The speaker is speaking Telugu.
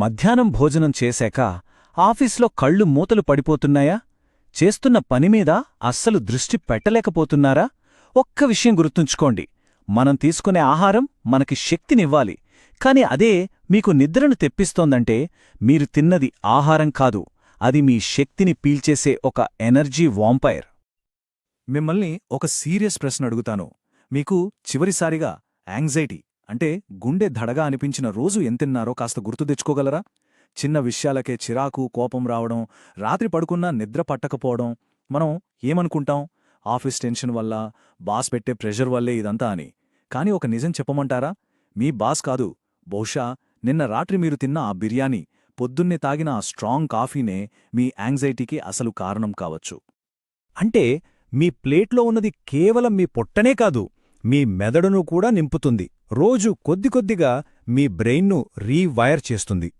మధ్యాహ్నం భోజనం చేశాక ఆఫీస్లో కళ్ళు మూతలు పడిపోతున్నాయా? చేస్తున్న పనిమీద అస్సలు దృష్టి పెట్టలేకపోతున్నారా? ఒక్క విషయం గుర్తుంచుకోండి. మనం తీసుకునే ఆహారం మనకి శక్తినివ్వాలి. కాని అదే మీకు నిద్రను తెప్పిస్తోందంటే మీరు తిన్నది ఆహారం కాదు. అది మీ శక్తిని పీల్చేసే ఒక ఎనర్జీ వాంపైర్. మిమ్మల్ని ఒక సీరియస్ ప్రశ్న అడుగుతాను. మీకు చివరిసారిగా యాంగ్జైటీ. అంటే గుండె ధడగా అనిపించిన రోజు ఎంతిన్నారో కాస్త గుర్తు తెచ్చుకోగలరా? చిన్న విషయాలకే చిరాకు కోపం రావడం రాత్రి పడుకున్నా నిద్ర పట్టకపోవడం మనం ఏమనుకుంటాం? ఆఫీస్ టెన్షన్ వల్ల బాస్ పెట్టే ప్రెషర్ వల్లే ఇదంతా అని. కాని ఒక నిజం చెప్పమంటారా? మీ బాస్ కాదు. బహుశా నిన్న రాత్రి మీరు తిన్న ఆ బిర్యానీ పొద్దున్నే తాగిన ఆ స్ట్రాంగ్ కాఫీనే మీ యాంగ్జైటీకి అసలు కారణం కావచ్చు. అంటే మీ ప్లేట్లో ఉన్నది కేవలం మీ పొట్టనే కాదు మీ మెదడును కూడా నింపుతుంది. రోజు కొద్ది కొద్దిగా మీ బ్రెయిన్ను రీవైర్ చేస్తుంది.